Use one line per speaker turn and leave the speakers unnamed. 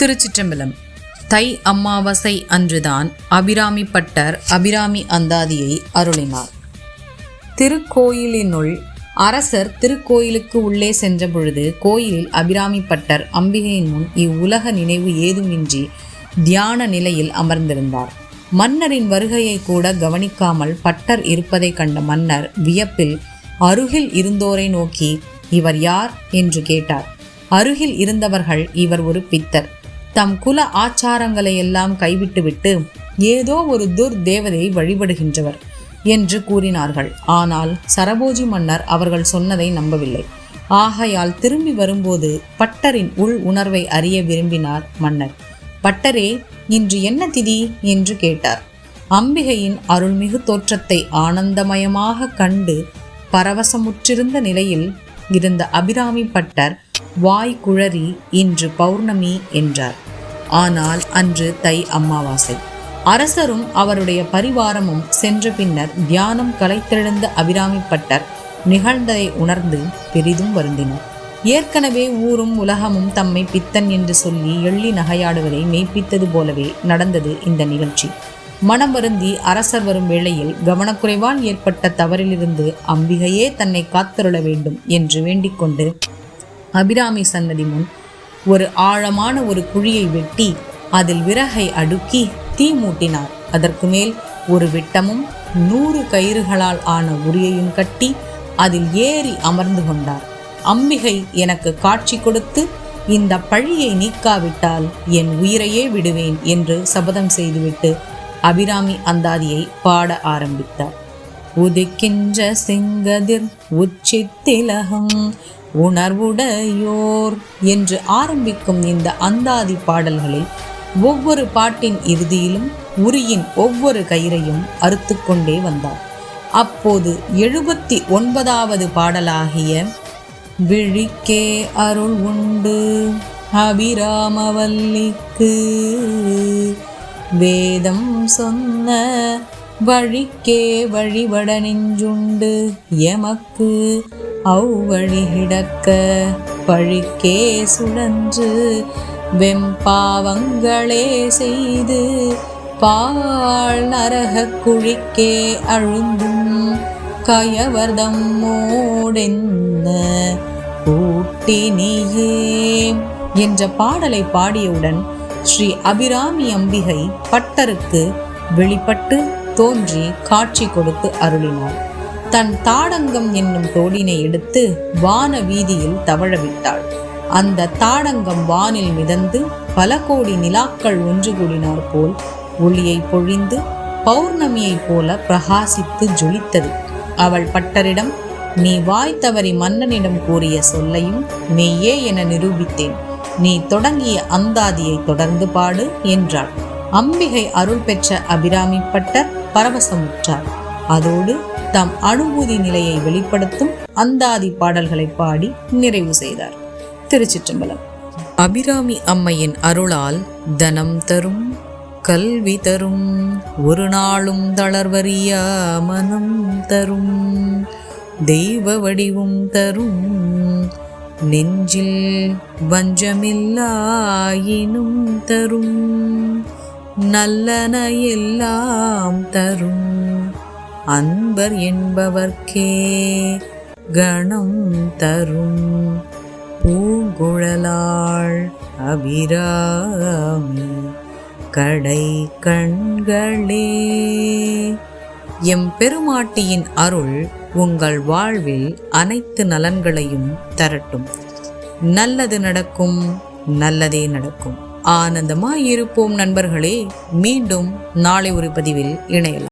திருச்சிற்றம்பலம் தை அமாவாசை அன்றுதான் அபிராமி பட்டர் அபிராமி அந்தாதியை அருளினார் திருக்கோயிலினுள் அரசர் திருக்கோயிலுக்கு உள்ளே சென்ற பொழுது கோயிலில் அபிராமி பட்டர் அம்பிகையின் முன் இவ்வுலக நினைவு ஏதுமின்றி தியான நிலையில் அமர்ந்திருந்தார் மன்னரின் வருகையை கூட கவனிக்காமல் பட்டர் இருப்பதை கண்ட மன்னர் வியப்பில் அருகில் இருந்தோரை நோக்கி இவர் யார் என்று கேட்டார் அருகில் இருந்தவர்கள் இவர் ஒரு பித்தர் தம் குல ஆச்சாரங்களை எல்லாம் கைவிட்டுவிட்டு ஏதோ ஒரு துர் தேவதையை வழிபடுகின்றவர் என்று கூறினார்கள் ஆனால் சரபோஜி மன்னர் அவர்கள் சொன்னதை நம்பவில்லை ஆகையால் திரும்பி வரும்போது பட்டரின் உள் உணர்வை அறிய விரும்பினார் மன்னர் பட்டரே இன்று என்ன திதி என்று கேட்டார் அம்பிகையின் அருள்மிகு தோற்றத்தை ஆனந்தமயமாக கண்டு பரவசமுற்றிருந்த நிலையில் இருந்த அபிராமி பட்டர் வாய் குழறி இன்று பௌர்ணமி என்றார் ஆனால் அன்று தை அம்மாவாசை அரசரும் அவருடைய பரிவாரமும் சென்ற பின்னர் தியானம் கலைத்தெழுந்த அபிராமிப்பட்டர் நிகழ்ந்ததை உணர்ந்து பெரிதும் வருந்தினர் ஏற்கனவே ஊரும் உலகமும் தம்மை பித்தன் என்று சொல்லி எள்ளி நகையாடுவதை மெய்ப்பித்தது போலவே நடந்தது இந்த நிகழ்ச்சி மனம் வருந்தி அரசர் வரும் வேளையில் கவனக்குறைவால் ஏற்பட்ட தவறிலிருந்து அம்பிகையே தன்னை காத்தருள வேண்டும் என்று வேண்டிக்கொண்டு அபிராமி சன்னதி முன் ஒரு ஆழமான ஒரு குழியை வெட்டி அதில் விறகை அடுக்கி தீ மூட்டினார் அதற்கு மேல் ஒரு விட்டமும் நூறு கயிறுகளால் ஆன உரியையும் கட்டி அதில் ஏறி அமர்ந்து கொண்டார் அம்பிகை எனக்கு காட்சி கொடுத்து இந்த பழியை நீக்காவிட்டால் என் உயிரையே விடுவேன் என்று சபதம் செய்துவிட்டு அபிராமி அந்தாதியை பாட ஆரம்பித்தார் உதிக்கின்ற சிங்கதிர் உச்சித்திலகம் உணர்வுடையோர் என்று ஆரம்பிக்கும் இந்த அந்தாதி பாடல்களில் ஒவ்வொரு பாட்டின் இறுதியிலும் உரியின் ஒவ்வொரு கயிறையும் அறுத்து கொண்டே வந்தார் அப்போது எழுபத்தி ஒன்பதாவது பாடலாகிய விழிக்கே அருள் உண்டு அபிராமவல்லிக்கு வேதம் சொன்ன வழிக்கே வழிவட நெஞ்சுண்டு எமக்கு அவ்வழி கிடக்க பழிக்கே சுழன்று வெம்பாவங்களே செய்து பால் நரக குழிக்கே அழுந்தும் கயவர்தம் ஊட்டி கூட்டினியே என்ற பாடலை பாடியவுடன் ஸ்ரீ அபிராமி அம்பிகை பட்டருக்கு வெளிப்பட்டு தோன்றி காட்சி கொடுத்து அருளினார் தன் தாடங்கம் என்னும் தோளினை எடுத்து வான வீதியில் தவழவிட்டாள் அந்த தாடங்கம் வானில் மிதந்து பல கோடி நிலாக்கள் ஒன்று கூடினார் போல் ஒளியை பொழிந்து பௌர்ணமியைப் போல பிரகாசித்து ஜொலித்தது அவள் பட்டரிடம் நீ வாய் தவறி மன்னனிடம் கூறிய சொல்லையும் மெய்யே என நிரூபித்தேன் நீ தொடங்கிய அந்தாதியை தொடர்ந்து பாடு என்றாள் அம்பிகை அருள் பெற்ற அபிராமி பட்டர் பரவசமுற்றார் அதோடு தம் அனுபூதி நிலையை வெளிப்படுத்தும் அந்தாதி பாடல்களை பாடி நிறைவு செய்தார் திருச்சிற்றம்பலம் அபிராமி அம்மையின் அருளால் தனம் தரும் கல்வி தரும் ஒரு நாளும் தளர்வறியா மனம் தரும் தெய்வ வடிவும் தரும் நெஞ்சில் வஞ்சமில்லாயினும் தரும் நல்லன எல்லாம் தரும் அன்பர் என்பவர்க்கே கணம் தரும் பூங்குழலாள் அபிராமி கடை கண்களே எம் பெருமாட்டியின் அருள் உங்கள் வாழ்வில் அனைத்து நலன்களையும் தரட்டும் நல்லது நடக்கும் நல்லதே நடக்கும் ஆனந்தமாய் இருப்போம் நண்பர்களே மீண்டும் நாளை ஒரு பதிவில் இணையலாம்